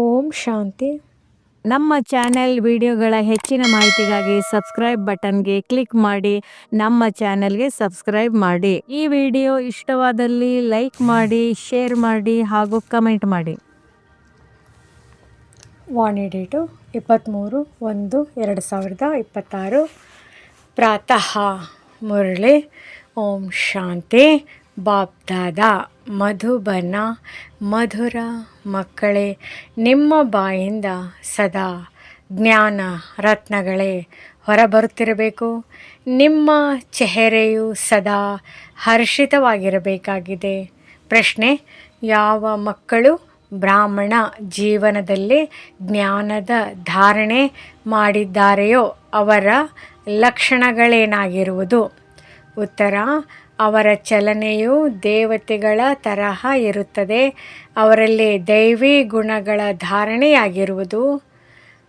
ಓಂ ಶಾಂತಿ. ನಮ್ಮ ಚಾನೆಲ್ ವಿಡಿಯೋಗಳ ಹೆಚ್ಚಿನ ಮಾಹಿತಿಗಾಗಿ ಸಬ್ಸ್ಕ್ರೈಬ್ ಬಟನ್ಗೆ ಕ್ಲಿಕ್ ಮಾಡಿ ನಮ್ಮ ಚಾನೆಲ್ಗೆ ಸಬ್ಸ್ಕ್ರೈಬ್ ಮಾಡಿ. ಈ ವಿಡಿಯೋ ಇಷ್ಟವಾದಲ್ಲಿ ಲೈಕ್ ಮಾಡಿ ಶೇರ್ ಮಾಡಿ ಹಾಗೂ ಕಮೆಂಟ್ ಮಾಡಿ. ವಾಣಿ ಡೇಟು ಇಪ್ಪತ್ತ್ಮೂರು ಒಂದು ಎರಡು ಸಾವಿರದ ಇಪ್ಪತ್ತಾರು. ಪ್ರಾತಃ ಮುರಳಿ. ಓಂ ಶಾಂತಿ. ಬಾಬ್ದಾದ ಮಧುಬನ, ಮಧುರ ಮಕ್ಕಳೇ, ನಿಮ್ಮ ಬಾಯಿಂದ ಸದಾ ಜ್ಞಾನ ರತ್ನಗಳೇ ಹೊರಬರುತ್ತಿರಬೇಕು. ನಿಮ್ಮ ಚೆಹರೆಯು ಸದಾ ಹರ್ಷಿತವಾಗಿರಬೇಕಾಗಿದೆ. ಪ್ರಶ್ನೆ, ಯಾವ ಮಕ್ಕಳು ಬ್ರಾಹ್ಮಣ ಜೀವನದಲ್ಲಿ ಜ್ಞಾನದ ಧಾರಣೆ ಮಾಡಿದ್ದಾರೆಯೋ ಅವರ ಲಕ್ಷಣಗಳೇನಾಗಿರುವುದು? ಉತ್ತರ ಅವರ ಚಲನೆಯು ದೇವತೆಗಳ ತರಹ ಇರುತ್ತದೆ. ಅವರಲ್ಲಿ ದೈವಿ ಗುಣಗಳ ಧಾರಣೆಯಾಗಿರುವುದು.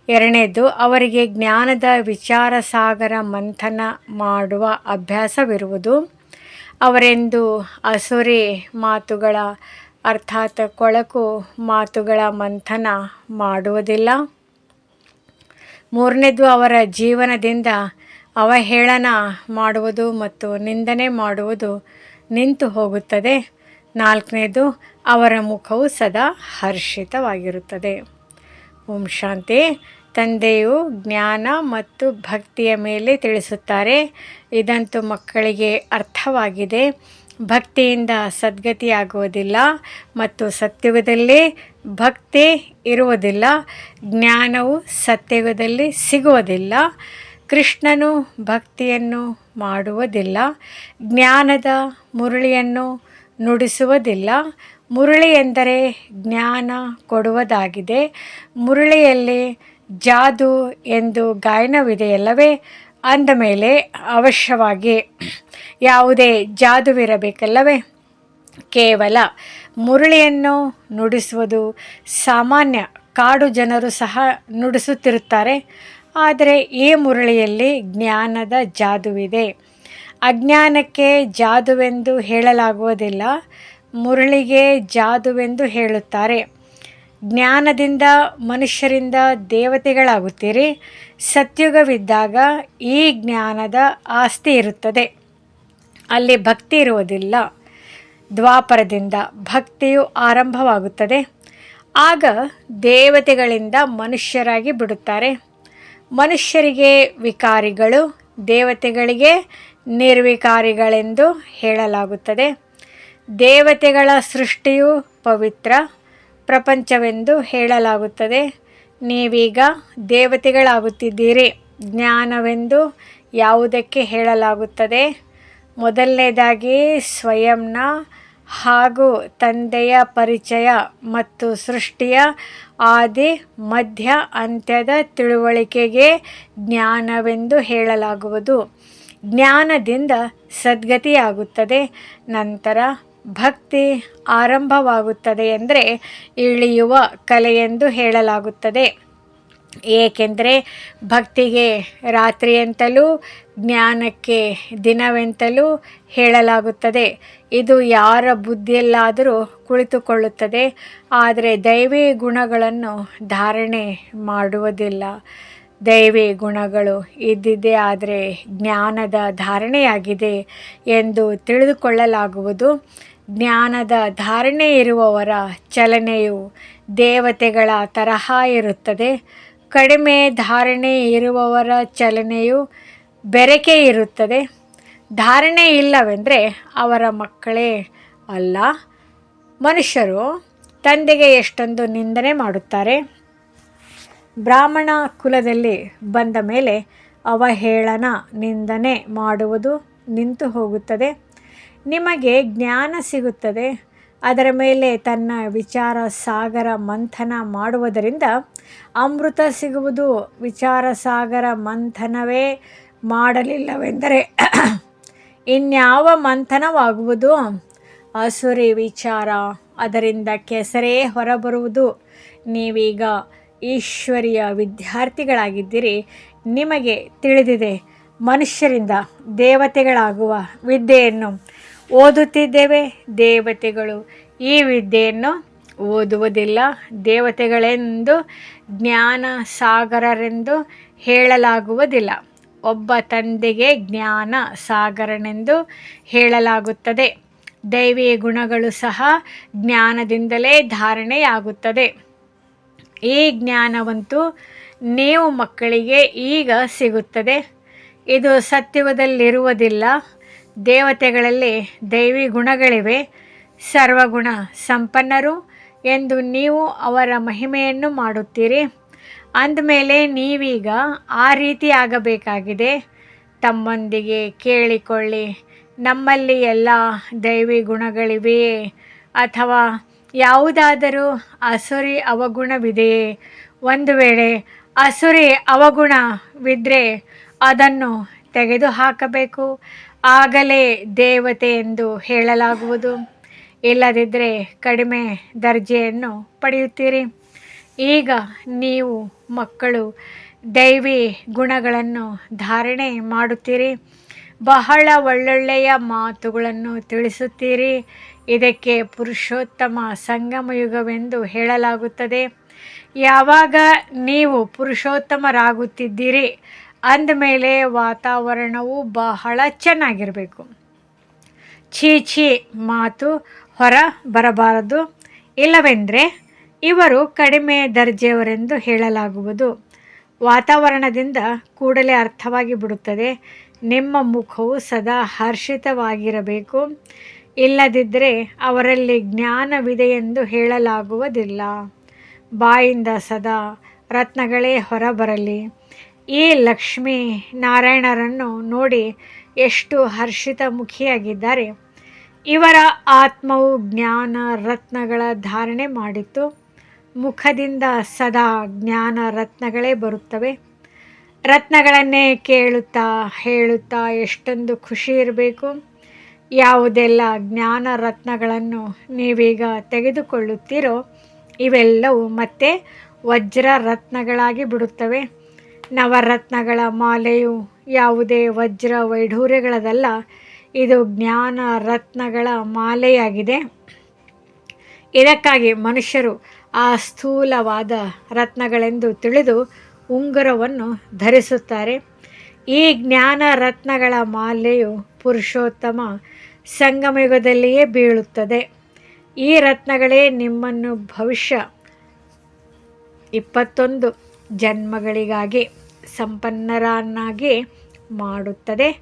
ಎರಡನೇದು, ಅವರಿಗೆ ಜ್ಞಾನದ ವಿಚಾರ ಸಾಗರ ಮಂಥನ ಮಾಡುವ ಅಭ್ಯಾಸವಿರುವುದು. ಅವರೆಂದು ಅಸುರಿ ಮಾತುಗಳ, ಅರ್ಥಾತ್ ಕೊಳಕು ಮಾತುಗಳ ಮಂಥನ ಮಾಡುವುದಿಲ್ಲ. ಮೂರನೇದು, ಅವರ ಜೀವನದಿಂದ ಅವಹೇಳನ ಮಾಡುವುದು ಮತ್ತು ನಿಂದನೆ ಮಾಡುವುದು ನಿಂತು ಹೋಗುತ್ತದೆ. ನಾಲ್ಕನೇದು, ಅವರ ಮುಖವು ಸದಾ ಹರ್ಷಿತವಾಗಿರುತ್ತದೆ. ಓಂ ಶಾಂತಿ. ತಂದೆಯು ಜ್ಞಾನ ಮತ್ತು ಭಕ್ತಿಯ ಮೇಲೆ ತಿಳಿಸುತ್ತಾರೆ. ಇದಂತೂ ಮಕ್ಕಳಿಗೆ ಅರ್ಥವಾಗಿದೆ. ಭಕ್ತಿಯಿಂದ ಸದ್ಗತಿಯಾಗುವುದಿಲ್ಲ ಮತ್ತು ಸತ್ಯುಗದಲ್ಲಿ ಭಕ್ತಿ ಇರುವುದಿಲ್ಲ. ಜ್ಞಾನವು ಸತ್ಯುಗದಲ್ಲಿ ಸಿಗುವುದಿಲ್ಲ. ಕೃಷ್ಣನು ಭಕ್ತಿಯನ್ನು ಮಾಡುವುದಿಲ್ಲ, ಜ್ಞಾನದ ಮುರಳಿಯನ್ನು ನುಡಿಸುವುದಿಲ್ಲ. ಮುರಳಿ ಎಂದರೆ ಜ್ಞಾನ ಕೊಡುವುದಾಗಿದೆ. ಮುರಳಿಯಲ್ಲಿ ಜಾದು ಎಂದು ಗಾಯನವಿದೆಯಲ್ಲವೇ? ಅಂದ ಮೇಲೆ ಅವಶ್ಯವಾಗಿ ಯಾವುದೇ ಜಾದುವಿರಬೇಕಲ್ಲವೇ? ಕೇವಲ ಮುರಳಿಯನ್ನು ನುಡಿಸುವುದು ಸಾಮಾನ್ಯ. ಕಾಡು ಜನರು ಸಹ ನುಡಿಸುತ್ತಿರುತ್ತಾರೆ. ಆದರೆ ಈ ಮುರಳಿಯಲ್ಲಿ ಜ್ಞಾನದ ಜಾದುವಿದೆ. ಅಜ್ಞಾನಕ್ಕೆ ಜಾದುವೆಂದು ಹೇಳಲಾಗುವುದಿಲ್ಲ, ಮುರಳಿಗೆ ಜಾದುವೆಂದು ಹೇಳುತ್ತಾರೆ. ಜ್ಞಾನದಿಂದ ಮನುಷ್ಯರಿಂದ ದೇವತೆಗಳಾಗುತ್ತೀರಿ, ಸತ್ಯುಗವಿದ್ದಾಗ ಈ ಜ್ಞಾನದ ಆಸ್ತಿ ಇರುತ್ತದೆ. ಅಲ್ಲಿ ಭಕ್ತಿ ಇರುವುದಿಲ್ಲ. ದ್ವಾಪರದಿಂದ ಭಕ್ತಿಯು ಆರಂಭವಾಗುತ್ತದೆ. ಆಗ ದೇವತೆಗಳಿಂದ ಮನುಷ್ಯರಾಗಿ ಬಿಡುತ್ತಾರೆ. ಮನುಷ್ಯರಿಗೆ ವಿಕಾರಿಗಳು, ದೇವತೆಗಳಿಗೆ ನಿರ್ವಿಕಾರಿಗಳೆಂದು ಹೇಳಲಾಗುತ್ತದೆ. ದೇವತೆಗಳ ಸೃಷ್ಟಿಯು ಪವಿತ್ರ, ಪ್ರಪಂಚವೆಂದು ಹೇಳಲಾಗುತ್ತದೆ. ನೀವೀಗ ದೇವತೆಗಳಾಗುತ್ತಿದ್ದೀರಿ, ಜ್ಞಾನವೆಂದು ಯಾವುದಕ್ಕೆ ಹೇಳಲಾಗುತ್ತದೆ. ಮೊದಲನೇದಾಗಿ ಸ್ವಯಂನ ಹಾಗೂ ತಂದೆಯ ಪರಿಚಯ ಮತ್ತು ಸೃಷ್ಟಿಯ ಆದಿ, ಮಧ್ಯ, ಅಂತ್ಯದ ತಿಳುವಳಿಕೆಗೆ ಜ್ಞಾನವೆಂದು ಹೇಳಲಾಗುವುದು. ಜ್ಞಾನದಿಂದ ಸದ್ಗತಿಯಾಗುತ್ತದೆ. ನಂತರ ಭಕ್ತಿ ಆರಂಭವಾಗುತ್ತದೆ ಎಂದರೆ ಇಳಿಯುವ ಕಲೆಯೆಂದು ಹೇಳಲಾಗುತ್ತದೆ. ಏಕೆಂದರೆ ಭಕ್ತಿಗೆ ರಾತ್ರಿಯೆಂತಲೂ, ಜ್ಞಾನಕ್ಕೆ ದಿನವೆಂತಲೂ ಹೇಳಲಾಗುತ್ತದೆ. ಇದು ಯಾರ ಬುದ್ಧಿಯಲ್ಲಾದರೂ ಕುಳಿತುಕೊಳ್ಳುತ್ತದೆ. ಆದರೆ ದೈವಿ ಗುಣಗಳನ್ನು ಧಾರಣೆ ಮಾಡುವುದಿಲ್ಲ. ದೈವಿ ಗುಣಗಳು ಇದ್ದಿದೆ ಆದರೆ ಜ್ಞಾನದ ಧಾರಣೆಯಾಗಿದೆ ಎಂದು ತಿಳಿದುಕೊಳ್ಳಲಾಗುವುದು. ಜ್ಞಾನದ ಧಾರಣೆ ಇರುವವರ ಚಲನೆಯು ದೇವತೆಗಳ ತರಹ ಇರುತ್ತದೆ. ಕಡಿಮೆ ಧಾರಣೆ ಇರುವವರ ಚಲನೆಯು ಬೆರಕೆ ಇರುತ್ತದೆ. ಧಾರಣೆ ಇಲ್ಲವೆಂದರೆ ಅವರ ಮಕ್ಕಳೇ ಅಲ್ಲ. ಮನುಷ್ಯರು ತಂದೆಗೆ ಎಷ್ಟೊಂದು ನಿಂದನೆ ಮಾಡುತ್ತಾರೆ. ಬ್ರಾಹ್ಮಣ ಕುಲದಲ್ಲಿ ಬಂದ ಮೇಲೆ ಅವಹೇಳನ ನಿಂದನೆ ಮಾಡುವುದು ನಿಂತು ಹೋಗುತ್ತದೆ. ನಿಮಗೆ ಜ್ಞಾನ ಸಿಗುತ್ತದೆ. ಅದರ ಮೇಲೆ ತನ್ನ ವಿಚಾರ ಸಾಗರ ಮಂಥನ ಮಾಡುವುದರಿಂದ ಅಮೃತ ಸಿಗುವುದು ವಿಚಾರ ಸಾಗರ ಮಂಥನವೇ ಮಾಡಲಿಲ್ಲವೆಂದರೆ ಇನ್ಯಾವ ಮಂಥನವಾಗುವುದು? ಅಸುರಿ ವಿಚಾರ, ಅದರಿಂದ ಕೆಸರೇ ಹೊರಬರುವುದು. ನೀವೀಗ ಈಶ್ವರಿಯ ವಿದ್ಯಾರ್ಥಿಗಳಾಗಿದ್ದೀರಿ. ನಿಮಗೆ ತಿಳಿದಿದೆ, ಮನುಷ್ಯರಿಂದ ದೇವತೆಗಳಾಗುವ ವಿದ್ಯೆಯನ್ನು ಓದುತ್ತಿದ್ದೇವೆ. ದೇವತೆಗಳು ಈ ವಿದ್ಯೆಯನ್ನು ಓದುವುದಿಲ್ಲ. ದೇವತೆಗಳೆಂದು ಜ್ಞಾನ ಸಾಗರರೆಂದು ಹೇಳಲಾಗುವುದಿಲ್ಲ. ಒಬ್ಬ ತಂದೆಗೆ ಜ್ಞಾನ ಸಾಗರನೆಂದು ಹೇಳಲಾಗುತ್ತದೆ. ದೈವಿಯ ಗುಣಗಳು ಸಹ ಜ್ಞಾನದಿಂದಲೇ ಧಾರಣೆಯಾಗುತ್ತದೆ. ಈ ಜ್ಞಾನವಂತೂ ನೀವು ಮಕ್ಕಳಿಗೆ ಈಗ ಸಿಗುತ್ತದೆ. ಇದು ಸತ್ಯವದಲ್ಲಿರುವುದಿಲ್ಲ. ದೇವತೆಗಳಲ್ಲಿ ದೈವಿ ಗುಣಗಳಿವೆ. ಸರ್ವಗುಣ ಸಂಪನ್ನರು. ಎಂದು ನೀವು ಅವರ ಮಹಿಮೆಯನ್ನು ಮಾಡುತ್ತೀರಿ. ಅಂದಮೇಲೆ ನೀವೀಗ ಆ ರೀತಿ ಆಗಬೇಕಾಗಿದೆ. ತಮ್ಮೊಂದಿಗೆ ಕೇಳಿಕೊಳ್ಳಿ. ನಮ್ಮಲ್ಲಿ ಎಲ್ಲ ದೈವಿ ಗುಣಗಳಿವೆಯೇ? ಅಥವಾ ಯಾವುದಾದರೂ ಅಸುರಿ ಅವಗುಣವಿದೆಯೇ? ಒಂದು ವೇಳೆ ಅಸುರಿ ಅವಗುಣವಿದ್ದರೆ ಅದನ್ನು ತೆಗೆದುಹಾಕಬೇಕು. ಆಗಲೇ ದೇವತೆ ಎಂದು ಹೇಳಲಾಗುವುದು. ಇಲ್ಲದಿದ್ದರೆ ಕಡಿಮೆ ದರ್ಜೆಯನ್ನು ಪಡೆಯುತ್ತೀರಿ. ಈಗ ನೀವು ಮಕ್ಕಳು ದೈವಿ ಗುಣಗಳನ್ನು ಧಾರಣೆ ಮಾಡುತ್ತೀರಿ. ಬಹಳ ಒಳ್ಳೊಳ್ಳೆಯ ಮಾತುಗಳನ್ನು ತಿಳಿಸುತ್ತೀರಿ. ಇದಕ್ಕೆ ಪುರುಷೋತ್ತಮ ಸಂಗಮಯುಗವೆಂದು ಹೇಳಲಾಗುತ್ತದೆ. ಯಾವಾಗ ನೀವು ಪುರುಷೋತ್ತಮರಾಗುತ್ತಿದ್ದೀರಿ, ಅಂದಮೇಲೆ ವಾತಾವರಣವು ಬಹಳ ಚೆನ್ನಾಗಿರಬೇಕು. ಛೀ ಛೀ ಮಾತು ಹೊರ ಬರಬಾರದು. ಇಲ್ಲವೆಂದರೆ ಇವರು ಕಡಿಮೆ ದರ್ಜೆಯವರೆಂದು ಹೇಳಲಾಗುವುದು. ವಾತಾವರಣದಿಂದ ಕೂಡಲೇ ಅರ್ಥವಾಗಿ ಬಿಡುತ್ತದೆ. ನಿಮ್ಮ ಮುಖವು ಸದಾ ಹರ್ಷಿತವಾಗಿರಬೇಕು. ಇಲ್ಲದಿದ್ದರೆ ಅವರಲ್ಲಿ ಜ್ಞಾನವಿದೆ ಎಂದು ಹೇಳಲಾಗುವುದಿಲ್ಲ. ಬಾಯಿಂದ ಸದಾ ರತ್ನಗಳೇ ಹೊರಬರಲಿ. ಈ ಲಕ್ಷ್ಮೀ ನಾರಾಯಣರನ್ನು ನೋಡಿ ಎಷ್ಟು ಹರ್ಷಿತ ಮುಖಿಯಾಗಿದ್ದಾರೆ ಇವರ ಆತ್ಮವು ಜ್ಞಾನ ರತ್ನಗಳ ಧಾರಣೆ ಮಾಡಿತ್ತು. ಮುಖದಿಂದ ಸದಾ ಜ್ಞಾನ ರತ್ನಗಳೇ ಬರುತ್ತವೆ. ರತ್ನಗಳನ್ನೇ ಕೇಳುತ್ತಾ ಹೇಳುತ್ತಾ ಎಷ್ಟೊಂದು ಖುಷಿ ಇರಬೇಕು. ಯಾವುದೆಲ್ಲ ಜ್ಞಾನ ರತ್ನಗಳನ್ನು ನೀವೀಗ ತೆಗೆದುಕೊಳ್ಳುತ್ತೀರೋ ಇವೆಲ್ಲವೂ ಮತ್ತೆ ವಜ್ರ ರತ್ನಗಳಾಗಿ ಬಿಡುತ್ತವೆ. ನವರತ್ನಗಳ ಮಾಲೆಯು ಯಾವುದೇ ವಜ್ರ ವೈಢೂರ್ಯಗಳದಲ್ಲ. ಇದು ಜ್ಞಾನ ರತ್ನಗಳ ಮಾಲೆಯಾಗಿದೆ. ಇದಕ್ಕಾಗಿ ಮನುಷ್ಯರು ಆ ಸ್ಥೂಲವಾದ ರತ್ನಗಳೆಂದು ತಿಳಿದು ಉಂಗುರವನ್ನು ಧರಿಸುತ್ತಾರೆ. ಈ ಜ್ಞಾನ ರತ್ನಗಳ ಮಾಲೆಯು ಪುರುಷೋತ್ತಮ ಸಂಗಮಯುಗದಲ್ಲಿಯೇ ಬೀಳುತ್ತದೆ. ಈ ರತ್ನಗಳೇ ನಿಮ್ಮನ್ನು ಭವಿಷ್ಯ ಇಪ್ಪತ್ತೊಂದು ಜನ್ಮಗಳಿಗಾಗಿ ಸಂಪನ್ನರನ್ನಾಗಿ ಮಾಡುತ್ತದೆ.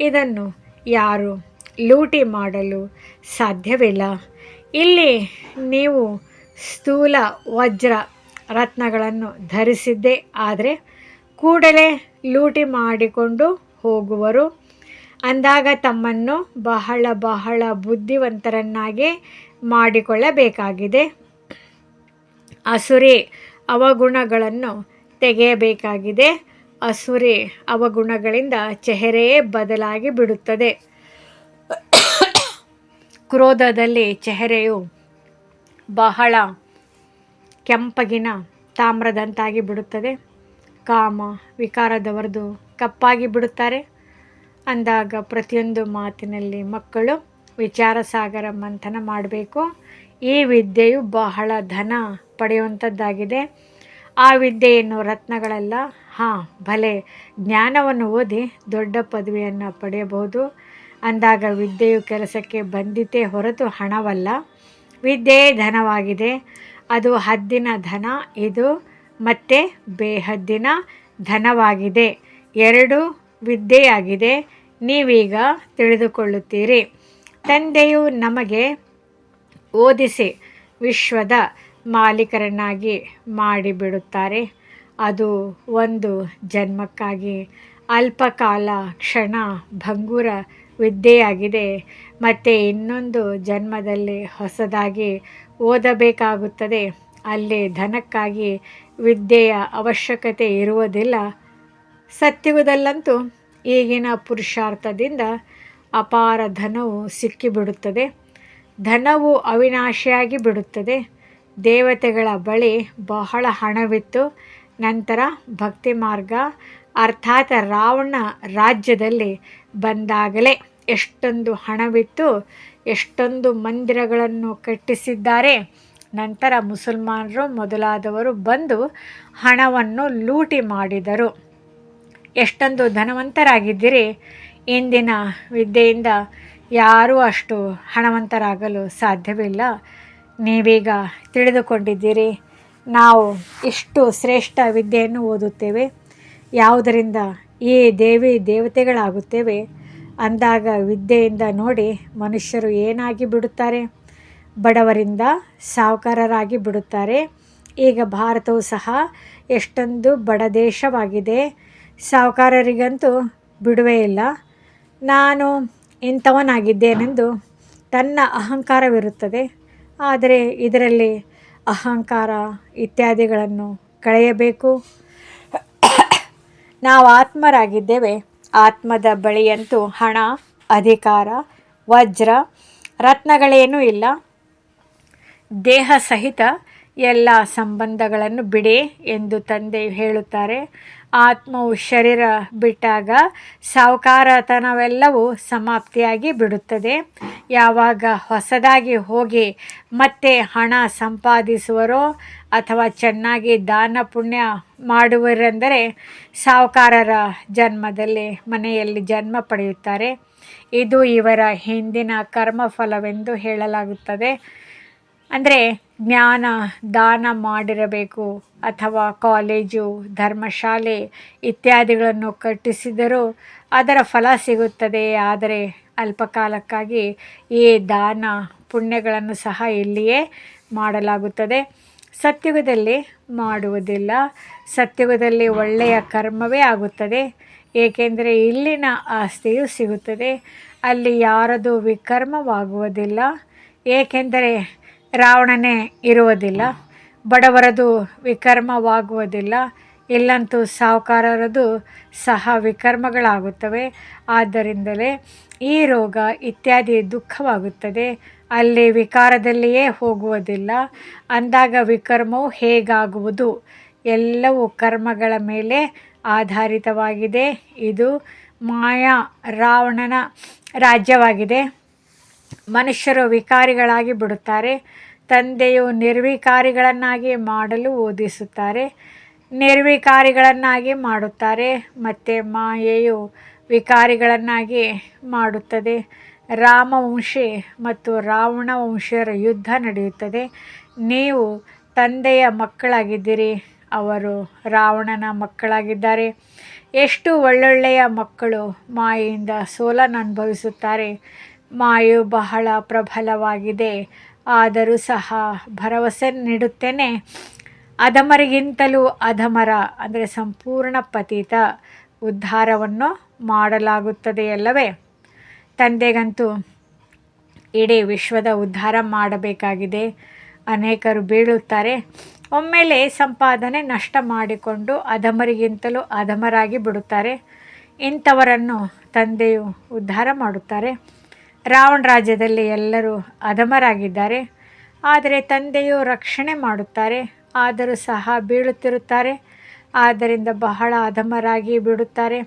ಇದನ್ನು ಯಾರು ಲೂಟಿ ಮಾಡಲು ಸಾಧ್ಯವಿಲ್ಲ. ಇಲ್ಲಿ ನೀವು ಸ್ಥೂಲ ವಜ್ರ ರತ್ನಗಳನ್ನು ಧರಿಸಿದ್ದೇ. ಆದರೆ ಕೂಡಲೇ ಲೂಟಿ ಮಾಡಿಕೊಂಡು ಹೋಗುವರು. ಅಂದಾಗ ತಮ್ಮನ್ನು ಬಹಳ ಬಹಳ ಬುದ್ಧಿವಂತರನ್ನಾಗಿ ಮಾಡಿಕೊಳ್ಳಬೇಕಾಗಿದೆ. ಅಸುರಿ ಅವಗುಣಗಳನ್ನು ತೆಗೆಯಬೇಕಾಗಿದೆ. ಅಸುರಿ ಅವಗುಣಗಳಿಂದ ಚೆಹರೆಯೇ ಬದಲಾಗಿ ಬಿಡುತ್ತದೆ. ಕ್ರೋಧದಲ್ಲಿ ಚೆಹರೆಯು ಬಹಳ ಕೆಂಪಗಿನ, ತಾಮ್ರದಂತಾಗಿ ಬಿಡುತ್ತದೆ. ಕಾಮ ವಿಕಾರದವರದು ಕಪ್ಪಾಗಿ ಬಿಡುತ್ತಾರೆ. ಅಂದಾಗ ಪ್ರತಿಯೊಂದು ಮಾತಿನಲ್ಲಿ ಮಕ್ಕಳು ವಿಚಾರ ಸಾಗರ ಮಂಥನ ಮಾಡಬೇಕು. ಈ ವಿದ್ಯೆಯು ಬಹಳ ಧನ ಪಡೆಯುವಂಥದ್ದಾಗಿದೆ. ಆ ವಿದ್ಯೆಯನ್ನು ರತ್ನಗಳೆಲ್ಲ ಹಾಂ, ಭಲೆ. ಜ್ಞಾನವನ್ನು ಓದಿ ದೊಡ್ಡ ಪದವಿಯನ್ನು ಪಡೆಯಬಹುದು. ಅಂದಾಗ ವಿದ್ಯೆಯು ಕೆಲಸಕ್ಕೆ ಬಂದಿತೆ ಹೊರತು ಹಣವಲ್ಲ. ವಿದ್ಯೆಯೇ ಧನವಾಗಿದೆ. ಅದು ಹದ್ದಿನ ಧನ, ಇದು ಮತ್ತೆ ಬೇಹದ್ದಿನ ಧನವಾಗಿದೆ. ಎರಡು ವಿದ್ಯೆಯಾಗಿದೆ. ನೀವೀಗ ತಿಳಿದುಕೊಳ್ಳುತ್ತೀರಿ. ತಂದೆಯು ನಮಗೆ ಓದಿಸಿ ವಿಶ್ವದ ಮಾಲೀಕರನ್ನಾಗಿ ಮಾಡಿಬಿಡುತ್ತಾರೆ. ಅದು ಒಂದು ಜನ್ಮಕ್ಕಾಗಿ ಅಲ್ಪಕಾಲ ಕ್ಷಣ ಭಂಗುರ ವಿದ್ಯೆಯಾಗಿದೆ. ಮತ್ತು ಇನ್ನೊಂದು ಜನ್ಮದಲ್ಲಿ ಹೊಸದಾಗಿ ಓದಬೇಕಾಗುತ್ತದೆ. ಅಲ್ಲಿ ಧನಕ್ಕಾಗಿ ವಿದ್ಯೆಯ ಅವಶ್ಯಕತೆ ಇರುವುದಿಲ್ಲ. ಸತ್ಯವುದಲ್ಲಂತೂ ಈಗಿನ ಪುರುಷಾರ್ಥದಿಂದ ಅಪಾರ ಧನವು ಸಿಕ್ಕಿಬಿಡುತ್ತದೆ. ಧನವು ಅವಿನಾಶಿಯಾಗಿ ಬಿಡುತ್ತದೆ. ದೇವತೆಗಳ ಬಳಿ ಬಹಳ ಹಣವಿತ್ತು. ನಂತರ ಭಕ್ತಿ ಮಾರ್ಗ, ಅರ್ಥಾತ್ ರಾವಣ ರಾಜ್ಯದಲ್ಲಿ ಬಂದಾಗಲೇ ಎಷ್ಟೊಂದು ಹಣವಿತ್ತು, ಎಷ್ಟೊಂದು ಮಂದಿರಗಳನ್ನು ಕಟ್ಟಿಸಿದ್ದಾರೆ. ನಂತರ ಮುಸಲ್ಮಾನರು ಮೊದಲಾದವರು ಬಂದು ಹಣವನ್ನು ಲೂಟಿ ಮಾಡಿದರು. ಎಷ್ಟೊಂದು ಧನವಂತರಾಗಿದ್ದೀರಿ. ಇಂದಿನ ವಿದ್ಯೆಯಿಂದ ಯಾರೂ ಅಷ್ಟು ಹಣವಂತರಾಗಲು ಸಾಧ್ಯವಿಲ್ಲ. ನೀವೀಗ ತಿಳಿದುಕೊಂಡಿದ್ದೀರಿ. ನಾವು ಎಷ್ಟು ಶ್ರೇಷ್ಠ ವಿದ್ಯೆಯನ್ನು ಓದುತ್ತೇವೆ, ಯಾವುದರಿಂದ ಈ ದೇವಿ ದೇವತೆಗಳಾಗುತ್ತೇವೆ ಅಂದಾಗ ವಿದ್ಯೆಯಿಂದ ನೋಡಿ ಮನುಷ್ಯರು ಏನಾಗಿ ಬಿಡುತ್ತಾರೆ, ಬಡವರಿಂದ ಸಾಹುಕಾರರಾಗಿ ಬಿಡುತ್ತಾರೆ. ಈಗ ಭಾರತವು ಸಹ ಎಷ್ಟೊಂದು ಬಡ ದೇಶವಾಗಿದೆ, ಸಾಹುಕಾರರಿಗಂತೂ ಬಿಡುವೇ ಇಲ್ಲ. ನಾನು ಇಂಥವನಾಗಿದ್ದೇನೆಂದು ತನ್ನ ಅಹಂಕಾರವಿರುತ್ತದೆ. ಆದರೆ ಇದರಲ್ಲಿ ಅಹಂಕಾರ ಇತ್ಯಾದಿಗಳನ್ನು ಕಳೆಯಬೇಕು. ನಾವು ಆತ್ಮರಾಗಿದ್ದೇವೆ. ಆತ್ಮದ ಬಳಿಯಂತೂ ಹಣ, ಅಧಿಕಾರ, ವಜ್ರ, ರತ್ನಗಳೇನೂ ಇಲ್ಲ. ದೇಹ ಸಹಿತ ಎಲ್ಲ ಸಂಬಂಧಗಳನ್ನು ಬಿಡಿ ಎಂದು ತಂದೆ ಹೇಳುತ್ತಾರೆ. ಆತ್ಮವು ಶರೀರ ಬಿಟ್ಟಾಗ ಸಾವುಕಾರತನವೆಲ್ಲವೂ ಸಮಾಪ್ತಿಯಾಗಿ ಬಿಡುತ್ತದೆ. ಯಾವಾಗ ಹೊಸದಾಗಿ ಹೋಗಿ ಮತ್ತೆ ಹಣ ಸಂಪಾದಿಸುವರೋ ಅಥವಾ ಚೆನ್ನಾಗಿ ದಾನ ಪುಣ್ಯ ಮಾಡುವರೆಂದರೆ ಸಾವುಕಾರರ ಜನ್ಮದಲ್ಲಿ ಮನೆಯಲ್ಲಿ ಜನ್ಮ ಪಡೆಯುತ್ತಾರೆ. ಇದು ಇವರ ಹಿಂದಿನ ಕರ್ಮಫಲವೆಂದು ಹೇಳಲಾಗುತ್ತದೆ. ಅಂದರೆ ಜ್ಞಾನ, ದಾನ ಮಾಡಿರಬೇಕು ಅಥವಾ ಕಾಲೇಜು, ಧರ್ಮಶಾಲೆ ಇತ್ಯಾದಿಗಳನ್ನು ಕಟ್ಟಿಸಿದರೂ ಅದರ ಫಲ ಸಿಗುತ್ತದೆ. ಆದರೆ ಅಲ್ಪಕಾಲಕ್ಕಾಗಿ ಈ ದಾನ ಪುಣ್ಯಗಳನ್ನು ಸಹ ಇಲ್ಲಿಯೇ ಮಾಡಲಾಗುತ್ತದೆ. ಸತ್ಯುಗದಲ್ಲಿ ಮಾಡುವುದಿಲ್ಲ. ಸತ್ಯುಗದಲ್ಲಿ ಒಳ್ಳೆಯ ಕರ್ಮವೇ ಆಗುತ್ತದೆ. ಏಕೆಂದರೆ ಇಲ್ಲಿನ ಆಸ್ತಿಯು ಸಿಗುತ್ತದೆ. ಅಲ್ಲಿ ಯಾರದು ವಿಕರ್ಮವಾಗುವುದಿಲ್ಲ. ಏಕೆಂದರೆ ರಾವಣನೇ ಇರುವುದಿಲ್ಲ, ಬಡವರದು ವಿಕರ್ಮವಾಗುವುದಿಲ್ಲ ಇಲ್ಲಂತೂ ಸಾಹುಕಾರರದು ಸಹ ವಿಕರ್ಮಗಳಾಗುತ್ತವೆ. ಆದ್ದರಿಂದಲೇ ಈ ರೋಗ ಇತ್ಯಾದಿ ದುಃಖವಾಗುತ್ತದೆ. ಅಲ್ಲಿ ವಿಕಾರದಲ್ಲಿಯೇ ಹೋಗುವುದಿಲ್ಲ. ಅಂದಾಗ ವಿಕರ್ಮವು ಹೇಗಾಗುವುದು? ಎಲ್ಲವೂ ಕರ್ಮಗಳ ಮೇಲೆ ಆಧಾರಿತವಾಗಿದೆ. ಇದು ಮಾಯಾ ರಾವಣನ ರಾಜ್ಯವಾಗಿದೆ. ಮನುಷ್ಯರು ವಿಕಾರಿಗಳಾಗಿ ಬಿಡುತ್ತಾರೆ. ತಂದೆಯು ನಿರ್ವಿಕಾರಿಗಳನ್ನಾಗಿ ಮಾಡಲು ಓದಿಸುತ್ತಾರೆ. ನಿರ್ವಿಕಾರಿಗಳನ್ನಾಗಿ ಮಾಡುತ್ತಾರೆ. ಮತ್ತು ಮಾಯೆಯು ವಿಕಾರಿಗಳನ್ನಾಗಿ ಮಾಡುತ್ತದೆ. ರಾಮವಂಶಿ ಮತ್ತು ರಾವಣ ವಂಶರ ಯುದ್ಧ ನಡೆಯುತ್ತದೆ. ನೀವು ತಂದೆಯ ಮಕ್ಕಳಾಗಿದ್ದೀರಿ. ಅವರು ರಾವಣನ ಮಕ್ಕಳಾಗಿದ್ದಾರೆ. ಎಷ್ಟು ಒಳ್ಳೊಳ್ಳೆಯ ಮಕ್ಕಳು ಮಾಯೆಯಿಂದ ಸೋಲನ್ನು ಅನುಭವಿಸುತ್ತಾರೆ ಮಾಯು ಬಹಳ ಪ್ರಬಲವಾಗಿದೆ. ಆದರೂ ಸಹ ಭರವಸೆ ನೀಡುತ್ತೇನೆ. ಅಧಮರಿಗಿಂತಲೂ ಅಧಮರ ಅಂದರೆ ಸಂಪೂರ್ಣ ಪತಿತ ಉದ್ಧಾರವನ್ನು ಮಾಡಲಾಗುತ್ತದೆಯಲ್ಲವೇ? ತಂದೆಗಂತೂ ಇಡೀ ವಿಶ್ವದ ಉದ್ಧಾರ ಮಾಡಬೇಕಾಗಿದೆ. ಅನೇಕರು ಬೀಳುತ್ತಾರೆ. ಒಮ್ಮೆಲೆ ಸಂಪಾದನೆ ನಷ್ಟ ಮಾಡಿಕೊಂಡು ಅಧಮರಿಗಿಂತಲೂ ಅಧಮರಾಗಿ ಬಿಡುತ್ತಾರೆ. ಇಂಥವರನ್ನು ತಂದೆಯು ಉದ್ಧಾರ ಮಾಡುತ್ತಾರೆ. ರಾವಣ ರಾಜ್ಯದಲ್ಲಿ ಎಲ್ಲರೂ ಅಧಮರಾಗಿದ್ದಾರೆ ಆದರೆ ತಂದೆಯು ರಕ್ಷಣೆ ಮಾಡುತ್ತಾರೆ. ಆದರೂ ಸಹ ಬೀಳುತ್ತಿರುತ್ತಾರೆ. ಆದ್ದರಿಂದ ಬಹಳ ಅಧಮರಾಗಿ ಬಿಡುತ್ತಾರೆ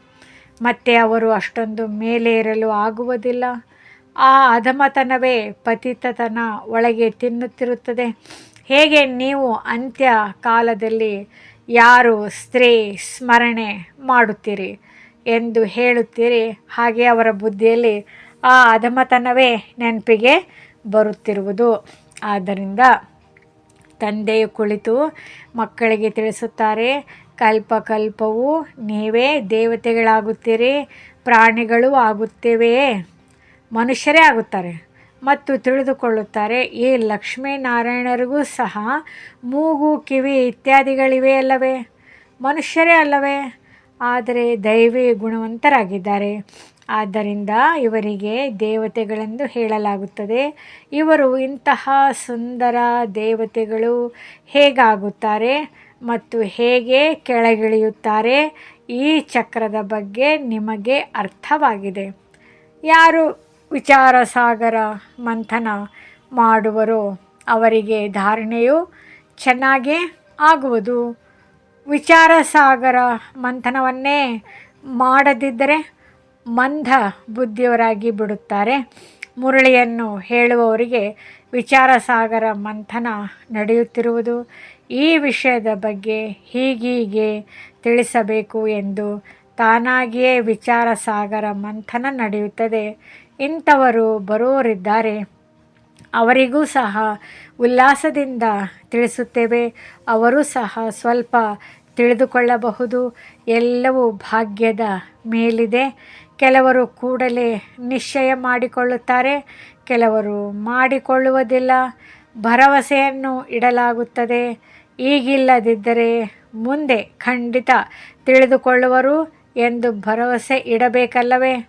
ಮತ್ತೆ ಅವರು ಅಷ್ಟೊಂದು ಮೇಲೆ ಇರಲು ಆಗುವುದಿಲ್ಲ. ಆ ಅಧಮತನವೇ ಪತಿತತನ ಒಳಗೆ ತಿನ್ನುತ್ತಿರುತ್ತದೆ. ಹೇಗೆ ನೀವು ಅಂತ್ಯ ಕಾಲದಲ್ಲಿ ಯಾರು ಸ್ತ್ರೀ ಸ್ಮರಣೆ ಮಾಡುತ್ತೀರಿ ಎಂದು ಹೇಳುತ್ತೀರಿ. ಹಾಗೆ ಅವರ ಬುದ್ಧಿಯಲ್ಲಿ ಆ ಅಧಮತನವೇ ನೆನಪಿಗೆ ಬರುತ್ತಿರುವುದು. ಆದ್ದರಿಂದ ತಂದೆಯು ಕುಳಿತು ಮಕ್ಕಳಿಗೆ ತಿಳಿಸುತ್ತಾರೆ ಕಲ್ಪಕಲ್ಪವು ನೀವೇ ದೇವತೆಗಳಾಗುತ್ತೀರಿ, ಪ್ರಾಣಿಗಳು ಆಗುತ್ತೇವೆಯೇ ಮನುಷ್ಯರೇ ಆಗುತ್ತಾರೆ. ಮತ್ತು ತಿಳಿದುಕೊಳ್ಳುತ್ತಾರೆ, ಈ ಲಕ್ಷ್ಮೀನಾರಾಯಣರಿಗೂ ಸಹ ಮೂಗು, ಕಿವಿ ಇತ್ಯಾದಿಗಳಿವೆ ಅಲ್ಲವೇ? ಮನುಷ್ಯರೇ ಅಲ್ಲವೇ. ಆದರೆ ದೈವಿ ಗುಣವಂತರಾಗಿದ್ದಾರೆ. ಆದ್ದರಿಂದ ಇವರಿಗೆ ದೇವತೆಗಳೆಂದು ಹೇಳಲಾಗುತ್ತದೆ. ಇವರು ಇಂತಹ ಸುಂದರ ದೇವತೆಗಳು ಹೇಗಾಗುತ್ತಾರೆ ಮತ್ತು ಹೇಗೆ ಕೆಳಗಿಳಿಯುತ್ತಾರೆ? ಈ ಚಕ್ರದ ಬಗ್ಗೆ ನಿಮಗೆ ಅರ್ಥವಾಗಿದೆ. ಯಾರು ವಿಚಾರ ಸಾಗರ ಮಂಥನ ಮಾಡುವರೋ ಅವರಿಗೆ ಧಾರಣೆಯು ಚೆನ್ನಾಗೇ ಆಗುವುದು. ವಿಚಾರ ಸಾಗರ ಮಂಥನವನ್ನೇ ಮಾಡದಿದ್ದರೆ ಮಂದ ಬುದ್ಧಿಯವರಾಗಿ ಬಿಡುತ್ತಾರೆ. ಮುರಳಿಯನ್ನು ಹೇಳುವವರಿಗೆ ವಿಚಾರ ಸಾಗರ ಮಂಥನ ನಡೆಯುತ್ತಿರುವುದು. ಈ ವಿಷಯದ ಬಗ್ಗೆ ಹೀಗೀಗೆ ತಿಳಿಸಬೇಕು ಎಂದು ತಾನಾಗಿಯೇ ವಿಚಾರ ಸಾಗರ ಮಂಥನ ನಡೆಯುತ್ತದೆ. ಇಂಥವರು ಬರೋರಿದ್ದಾರೆ ಅವರಿಗೂ ಸಹ ಉಲ್ಲಾಸದಿಂದ ತಿಳಿಸುತ್ತೇವೆ. ಅವರು ಸಹ ಸ್ವಲ್ಪ ತಿಳಿದುಕೊಳ್ಳಬಹುದು. ಎಲ್ಲವೂ ಭಾಗ್ಯದ ಮೇಲಿದೆ. ಕೆಲವರು ಕೂಡಲೇ ನಿಶ್ಚಯ ಮಾಡಿಕೊಳ್ಳುತ್ತಾರೆ, ಕೆಲವರು ಮಾಡಿಕೊಳ್ಳುವುದಿಲ್ಲ. ಭರವಸೆಯನ್ನು ಇಡಲಾಗುತ್ತದೆ. ಈಗಿಲ್ಲದಿದ್ದರೆ ಮುಂದೆ ಖಂಡಿತ ತಿಳಿದುಕೊಳ್ಳುವರು ಎಂದು ಭರವಸೆ ಇಡಬೇಕಲ್ಲವೇ?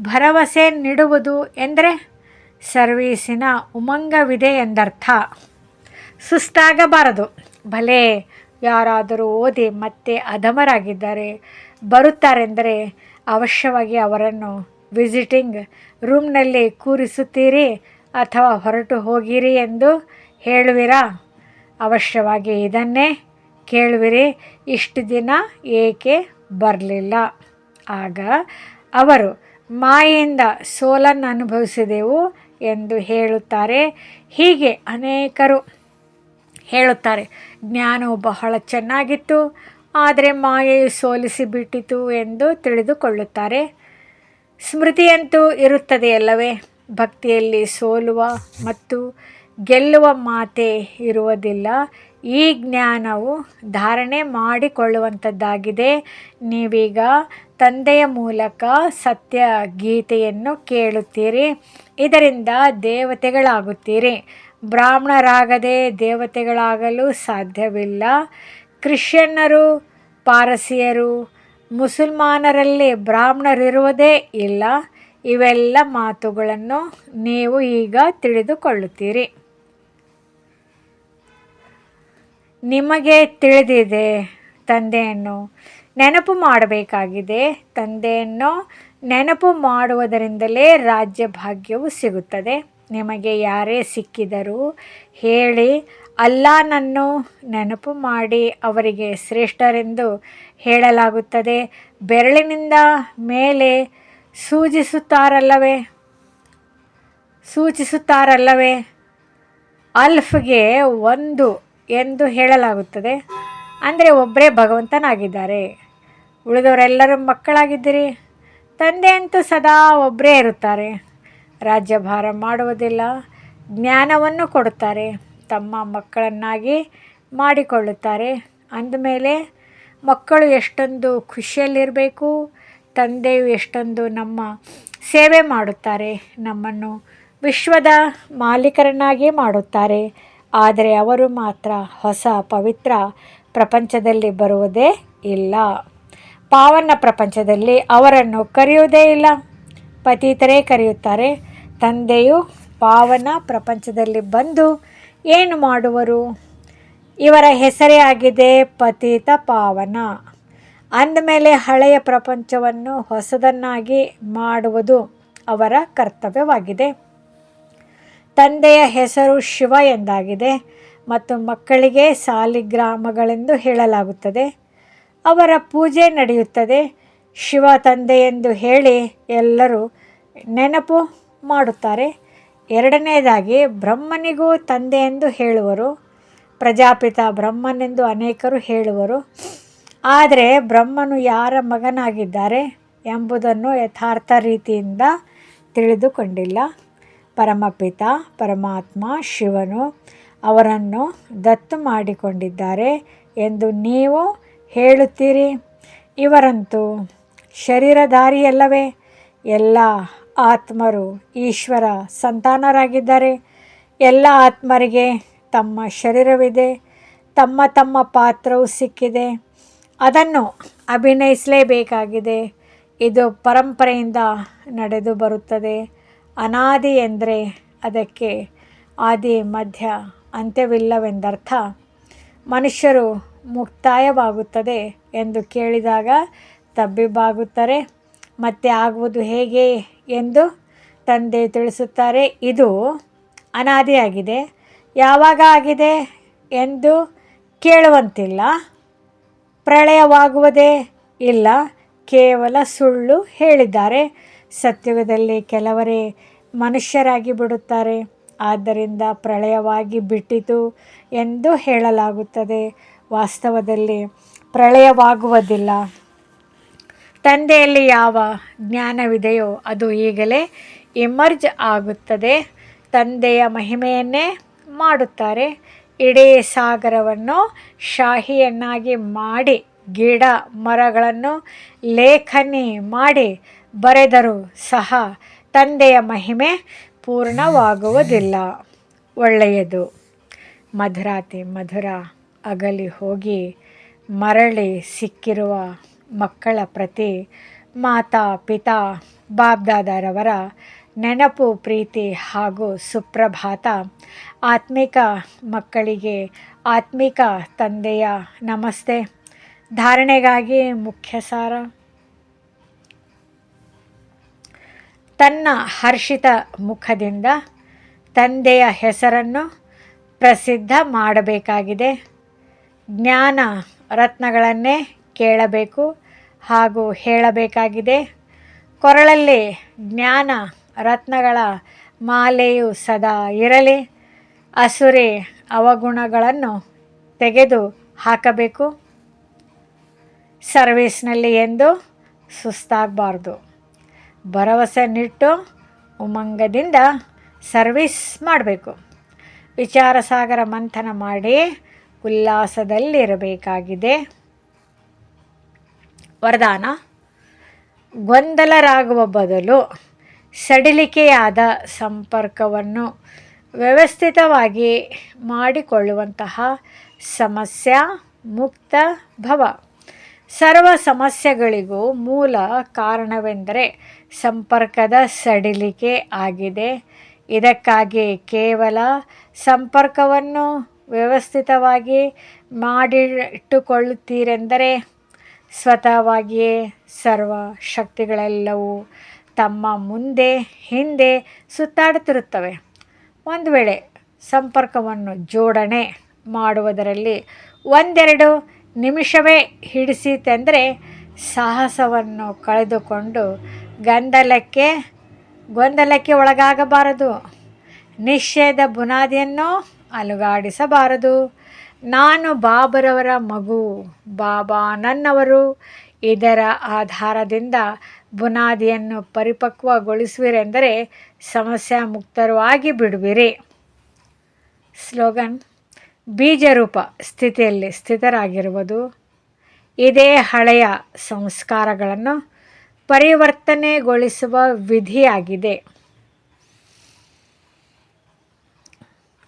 ಭರವಸೆ ನೀಡುವುದು ಎಂದರೆ ಸರ್ವೀಸಿನ ಉಮಂಗವಿದೆ ಎಂದರ್ಥ. ಸುಸ್ತಾಗಬಾರದು. ಭಲೇ, ಯಾರಾದರೂ ಓದಿ ಮತ್ತೆ ಅಧಮರಾಗಿದ್ದಾರೆ, ಬರುತ್ತಾರೆಂದರೆ ಅವಶ್ಯವಾಗಿ ಅವರನ್ನು ವಿಸಿಟಿಂಗ್ ರೂಮ್ನಲ್ಲಿ ಕೂರಿಸುತ್ತೀರಿ ಅಥವಾ ಹೊರಟು ಹೋಗಿರಿ ಎಂದು ಹೇಳುವಿರಾ? ಅವಶ್ಯವಾಗಿ ಇದನ್ನೇ ಕೇಳುವಿರಿ. ಇಷ್ಟು ದಿನ ಏಕೆ ಬರಲಿಲ್ಲ? ಆಗ ಅವರು ಮಾಯಿಂದ ಸೋಲನ್ನು ಅನುಭವಿಸಿದೆವು ಎಂದು ಹೇಳುತ್ತಾರೆ. ಹೀಗೆ ಅನೇಕರು ಹೇಳುತ್ತಾರೆ, ಜ್ಞಾನವು ಬಹಳ ಚೆನ್ನಾಗಿತ್ತು ಆದರೆ ಮಾಯೆಯು ಸೋಲಿಸಿಬಿಟ್ಟಿತು ಎಂದು ತಿಳಿದುಕೊಳ್ಳುತ್ತಾರೆ. ಸ್ಮೃತಿಯಂತೂ ಇರುತ್ತದೆಯಲ್ಲವೇ ಭಕ್ತಿಯಲ್ಲಿ ಸೋಲುವ ಮತ್ತು ಗೆಲ್ಲುವ ಮಾತೆ ಇರುವುದಿಲ್ಲ. ಈ ಜ್ಞಾನವು ಧಾರಣೆ ಮಾಡಿಕೊಳ್ಳುವಂಥದ್ದಾಗಿದೆ. ನೀವೀಗ ತಂದೆಯ ಮೂಲಕ ಸತ್ಯ ಗೀತೆಯನ್ನು ಕೇಳುತ್ತೀರಿ. ಇದರಿಂದ ದೇವತೆಗಳಾಗುತ್ತೀರಿ. ಬ್ರಾಹ್ಮಣರಾಗದೆ ದೇವತೆಗಳಾಗಲು ಸಾಧ್ಯವಿಲ್ಲ. ಕ್ರಿಶ್ಚಿಯನ್ನರು, ಪಾರಸಿಯರು, ಮುಸಲ್ಮಾನರಲ್ಲಿ ಬ್ರಾಹ್ಮಣರಿರುವುದೇ ಇಲ್ಲ. ಇವೆಲ್ಲ ಮಾತುಗಳನ್ನು ನೀವು ಈಗ ತಿಳಿದುಕೊಳ್ಳುತ್ತೀರಿ. ನಿಮಗೆ ತಿಳಿದಿದೆ, ತಂದೆಯನ್ನು ನೆನಪು ಮಾಡಬೇಕಾಗಿದೆ. ತಂದೆಯನ್ನು ನೆನಪು ಮಾಡುವುದರಿಂದಲೇ ರಾಜ್ಯ ಭಾಗ್ಯವು ಸಿಗುತ್ತದೆ. ನಿಮಗೆ ಯಾರೇ ಸಿಕ್ಕಿದರೂ ಹೇಳಿ ಅಲ್ಲಾನನ್ನು ನೆನಪು ಮಾಡಿ ಅವರಿಗೆ ಶ್ರೇಷ್ಠರೆಂದು ಹೇಳಲಾಗುತ್ತದೆ. ಬೆರಳಿನಿಂದ ಮೇಲೆ ಸೂಚಿಸುತ್ತಾರಲ್ಲವೇ? ಸೂಚಿಸುತ್ತಾರಲ್ಲವೇ? ಅಲ್ಫ್ಗೆ ಒಂದು ಎಂದು ಹೇಳಲಾಗುತ್ತದೆ. ಅಂದರೆ ಒಬ್ಬರೇ ಭಗವಂತನಾಗಿದ್ದಾರೆ. ಉಳಿದವರೆಲ್ಲರೂ ಮಕ್ಕಳಾಗಿದ್ದೀರಿ. ತಂದೆ ಅಂತೂ ಸದಾ ಒಬ್ಬರೇ ಇರುತ್ತಾರೆ. ರಾಜ್ಯಭಾರ ಮಾಡುವುದಿಲ್ಲ. ಜ್ಞಾನವನ್ನು ಕೊಡುತ್ತಾರೆ. ತಮ್ಮ ಮಕ್ಕಳನ್ನಾಗಿ ಮಾಡಿಕೊಳ್ಳುತ್ತಾರೆ. ಅಂದಮೇಲೆ ಮಕ್ಕಳು ಎಷ್ಟೊಂದು ಖುಷಿಯಲ್ಲಿರಬೇಕು, ತಂದೆಯು ಎಷ್ಟೊಂದು ನಮ್ಮ ಸೇವೆ ಮಾಡುತ್ತಾರೆ, ನಮ್ಮನ್ನು ವಿಶ್ವದ ಮಾಲೀಕರನ್ನಾಗಿ ಮಾಡುತ್ತಾರೆ. ಆದರೆ ಅವರು ಮಾತ್ರ ಹೊಸ ಪವಿತ್ರ ಪ್ರಪಂಚದಲ್ಲಿ ಬರುವುದೇ ಇಲ್ಲ. ಪಾವನ ಪ್ರಪಂಚದಲ್ಲಿ ಅವರನ್ನು ಕರೆಯುವುದೇ ಇಲ್ಲ. ಪತೀತರೇ ಕರೆಯುತ್ತಾರೆ, ತಂದೆಯು ಪಾವನ ಪ್ರಪಂಚದಲ್ಲಿ ಬಂದು ಏನು ಮಾಡುವರು? ಇವರ ಹೆಸರೇ ಆಗಿದೆ ಪತೀತ ಪಾವನ. ಅಂದಮೇಲೆ ಹಳೆಯ ಪ್ರಪಂಚವನ್ನು ಹೊಸದನ್ನಾಗಿ ಮಾಡುವುದು ಅವರ ಕರ್ತವ್ಯವಾಗಿದೆ. ತಂದೆಯ ಹೆಸರು ಶಿವ ಎಂದಾಗಿದೆ ಮತ್ತು ಮಕ್ಕಳಿಗೆ ಸಾಲಿಗ್ರಾಮಗಳೆಂದು ಹೇಳಲಾಗುತ್ತದೆ. ಅವರ ಪೂಜೆ ನಡೆಯುತ್ತದೆ. ಶಿವ ತಂದೆ ಎಂದು ಹೇಳಿ ಎಲ್ಲರೂ ನೆನಪು ಮಾಡುತ್ತಾರೆ. ಎರಡನೇದಾಗಿ, ಬ್ರಹ್ಮನಿಗೂ ತಂದೆ ಎಂದು ಹೇಳುವರು. ಪ್ರಜಾಪಿತ ಬ್ರಹ್ಮನೆಂದು ಅನೇಕರು ಹೇಳುವರು. ಆದರೆ ಬ್ರಹ್ಮನು ಯಾರ ಮಗನಾಗಿದ್ದಾರೆ ಎಂಬುದನ್ನು ಯಥಾರ್ಥ ರೀತಿಯಿಂದ ತಿಳಿದುಕೊಂಡಿಲ್ಲ. ಪರಮಪಿತ, ಪರಮಾತ್ಮ, ಶಿವನು ಅವರನ್ನು ದತ್ತು ಮಾಡಿಕೊಂಡಿದ್ದಾರೆ ಎಂದು ನೀವು ಹೇಳುತ್ತೀರಿ. ಇವರಂತೂ ಶರೀರಧಾರಿಯಲ್ಲವೇ? ಎಲ್ಲ ಆತ್ಮರು ಈಶ್ವರ ಸಂತಾನರಾಗಿದ್ದಾರೆ. ಎಲ್ಲ ಆತ್ಮರಿಗೆ ತಮ್ಮ ಶರೀರವಿದೆ. ತಮ್ಮ ತಮ್ಮ ಪಾತ್ರವು ಸಿಕ್ಕಿದೆ. ಅದನ್ನು ಅಭಿನಯಿಸಲೇಬೇಕಾಗಿದೆ. ಇದು ಪರಂಪರೆಯಿಂದ ನಡೆದು ಬರುತ್ತದೆ. ಅನಾದಿ ಎಂದರೆ ಅದಕ್ಕೆ ಆದಿ, ಮಧ್ಯ ಅಂತ್ಯವಿಲ್ಲವೆಂದರ್ಥ ಮನುಷ್ಯರು ಮುಕ್ತಾಯವಾಗುತ್ತದೆ ಎಂದು ಕೇಳಿದಾಗ ತಬ್ಬಿಬ್ಬಾಗುತ್ತಾರೆ. ಮತ್ತೆ ಆಗುವುದು ಹೇಗೆ? ಎಂದು ತಂದೆ ತಿಳಿಸುತ್ತಾರೆ. ಇದು ಅನಾದಿಯಾಗಿದೆ. ಯಾವಾಗ ಆಗಿದೆ ಎಂದು ಕೇಳುವಂತಿಲ್ಲ. ಪ್ರಳಯವಾಗುವುದೇ ಇಲ್ಲ. ಕೇವಲ ಸುಳ್ಳು ಹೇಳಿದ್ದಾರೆ. ಸತ್ಯುಗದಲ್ಲಿ ಕೆಲವರೇ ಮನುಷ್ಯರಾಗಿ ಬಿಡುತ್ತಾರೆ. ಆದ್ದರಿಂದ ಪ್ರಳಯವಾಗಿ ಬಿಟ್ಟಿತು ಎಂದು ಹೇಳಲಾಗುತ್ತದೆ. ವಾಸ್ತವದಲ್ಲಿ ಪ್ರಳಯವಾಗುವುದಿಲ್ಲ. ತಂದೆಯಲ್ಲಿ ಯಾವ ಜ್ಞಾನವಿದೆಯೋ ಅದು ಈಗಲೇ ಇಮರ್ಜ್ ಆಗುತ್ತದೆ. ತಂದೆಯ ಮಹಿಮೆಯನ್ನೇ ಮಾಡುತ್ತಾರೆ. ಇಡೀ ಸಾಗರವನ್ನು ಶಾಹಿಯನ್ನಾಗಿ ಮಾಡಿ, ಗಿಡ ಮರಗಳನ್ನು ಲೇಖನಿ ಮಾಡಿ ಬರೆದರೂ ಸಹ ತಂದೆಯ ಮಹಿಮೆ ಪೂರ್ಣವಾಗುವುದಿಲ್ಲ. ಒಳ್ಳೆಯದು. ಮಧುರಾತಿ ಮಧುರ ಅಗಲಿ ಹೋಗಿ ಮರಳಿ ಸಿಕ್ಕಿರುವ ಮಕ್ಕಳ ಪ್ರತಿ ಮಾತಾ, ಪಿತಾ ಬಾಬ್ದಾದರವರ ನೆನಪು, ಪ್ರೀತಿ ಹಾಗೂ ಸುಪ್ರಭಾತ ಆತ್ಮಿಕ ಮಕ್ಕಳಿಗೆ ಆತ್ಮಿಕ ತಂದೆಯ ನಮಸ್ತೆ. ಧಾರಣೆಗಾಗಿ ಮುಖ್ಯ ಸಾರ. ತನ್ನ ಹರ್ಷಿತ ಮುಖದಿಂದ ತಂದೆಯ ಹೆಸರನ್ನು ಪ್ರಸಿದ್ಧ ಮಾಡಬೇಕಾಗಿದೆ. ಜ್ಞಾನ ರತ್ನಗಳನ್ನೇ ಕೇಳಬೇಕು ಹಾಗೂ ಹೇಳಬೇಕಾಗಿದೆ. ಕೊರಳಲ್ಲಿ ಜ್ಞಾನ ರತ್ನಗಳ ಮಾಲೆಯು ಸದಾ ಇರಲಿ. ಅಸುರಿ ಅವಗುಣಗಳನ್ನು ತೆಗೆದು ಹಾಕಬೇಕು. ಸರ್ವೀಸ್ನಲ್ಲಿ ಎಂದು ಸುಸ್ತಾಗಬಾರ್ದು. ಭರವಸೆ ನಿಟ್ಟು ಉಮಂಗದಿಂದ ಸರ್ವೀಸ್ ಮಾಡಬೇಕು. ವಿಚಾರ ಸಾಗರ ಮಂಥನ ಮಾಡಿ ಉಲ್ಲಾಸದಲ್ಲಿರಬೇಕಾಗಿದೆ. ವರದಾನ. ಗೊಂದಲರಾಗುವ ಬದಲು ಸಡಿಲಿಕೆಯಾದ ಸಂಪರ್ಕವನ್ನು ವ್ಯವಸ್ಥಿತವಾಗಿ ಮಾಡಿಕೊಳ್ಳುವಂತಹ ಸಮಸ್ಯಾ ಮುಕ್ತ ಭವ. ಸರ್ವ ಸಮಸ್ಯೆಗಳಿಗೂ ಮೂಲ ಕಾರಣವೆಂದರೆ ಸಂಪರ್ಕದ ಸಡಿಲಿಕೆ ಆಗಿದೆ. ಇದಕ್ಕಾಗಿ ಕೇವಲ ಸಂಪರ್ಕವನ್ನು ವ್ಯವಸ್ಥಿತವಾಗಿ ಮಾಡಿಟ್ಟುಕೊಳ್ಳುತ್ತೀರೆಂದರೆ ಸ್ವತಃವಾಗಿಯೇ ಸರ್ವ ಶಕ್ತಿಗಳೆಲ್ಲವೂ ತಮ್ಮ ಮುಂದೆ, ಹಿಂದೆ ಸುತ್ತಾಡುತ್ತಿರುತ್ತವೆ. ಒಂದು ವೇಳೆ ಸಂಪರ್ಕವನ್ನು ಜೋಡಣೆ ಮಾಡುವುದರಲ್ಲಿ ಒಂದೆರಡು ನಿಮಿಷವೇ ಹಿಡಿಸಿತೆಂದರೆ ಸಾಹಸವನ್ನು ಕಳೆದುಕೊಂಡು ಗಂದಲಕ್ಕೆ, ಗೊಂದಲಕ್ಕೆ ಒಳಗಾಗಬಾರದು. ನಿಶ್ಚಯದ ಬುನಾದಿಯನ್ನು ಅಲುಗಾಡಿಸಬಾರದು. ನಾನು ಬಾಬರವರ ಮಗು, ಬಾಬಾ ನನ್ನವರು. ಇದರ ಆಧಾರದಿಂದ ಬುನಾದಿಯನ್ನು ಪರಿಪಕ್ವಗೊಳಿಸುವಿರೆಂದರೆ ಸಮಸ್ಯೆ ಮುಕ್ತರು ಆಗಿ ಬಿಡುವಿರಿ ಸ್ಲೋಗನ್, ಬೀಜರೂಪ ಸ್ಥಿತಿಯಲ್ಲಿ ಸ್ಥಿತರಾಗಿರುವುದು. ಇದೇ ಹಳೆಯ ಸಂಸ್ಕಾರಗಳನ್ನು ಪರಿವರ್ತನೆಗೊಳಿಸುವ ವಿಧಿಯಾಗಿದೆ.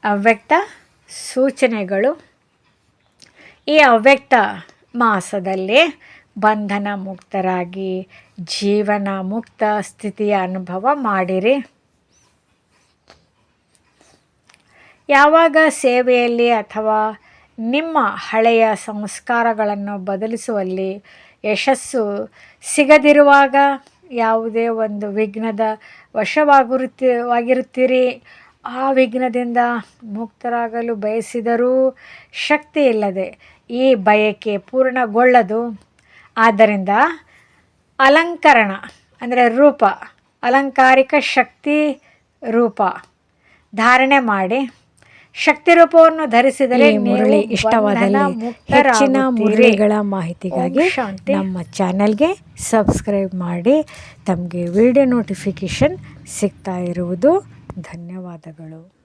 ಅವ್ಯಕ್ತ ಸೂಚನೆಗಳು. ಈ ಅವ್ಯಕ್ತ ಮಾಸದಲ್ಲಿ ಬಂಧನ ಮುಕ್ತರಾಗಿ ಜೀವನ ಮುಕ್ತ ಸ್ಥಿತಿಯ ಅನುಭವ ಮಾಡಿರಿ. ಯಾವಾಗ ಸೇವೆಯಲ್ಲಿ ಅಥವಾ ನಿಮ್ಮ ಹಳೆಯ ಸಂಸ್ಕಾರಗಳನ್ನು ಬದಲಿಸುವಲ್ಲಿ ಯಶಸ್ಸು ಸಿಗದಿರುವಾಗ ಯಾವುದೇ ಒಂದು ವಿಘ್ನದ ವಶವಾಗಿರುತ್ತಿ ವಾಗಿರುತ್ತೀರಿ ಆ ವಿಘ್ನದಿಂದ ಮುಕ್ತರಾಗಲು ಬಯಸಿದರೂ ಶಕ್ತಿ ಇಲ್ಲದೆ ಈ ಬಯಕೆ ಪೂರ್ಣಗೊಳ್ಳದು ಆದ್ದರಿಂದ ಅಲಂಕರಣ ಅಂದರೆ ರೂಪ ಅಲಂಕಾರಿಕ ಶಕ್ತಿ ರೂಪ ಧಾರಣೆ ಮಾಡಿ ಶಕ್ತಿ ರೂಪವನ್ನು ಧರಿಸಿದರೆ ಮುರಳಿ ಇಷ್ಟವಾದಲ್ಲಿ ಹೆಚ್ಚಿನ. ಮುರಳಿಗಳ ಮಾಹಿತಿಗಾಗಿ. ನಮ್ಮ ಚಾನೆಲ್ಗೆ ಸಬ್ಸ್ಕ್ರೈಬ್ ಮಾಡಿ ತಮಗೆ ವಿಡಿಯೋ ನೋಟಿಫಿಕೇಷನ್ ಸಿಗ್ತಾ ಇರುವುದು ಧನ್ಯವಾದಗಳು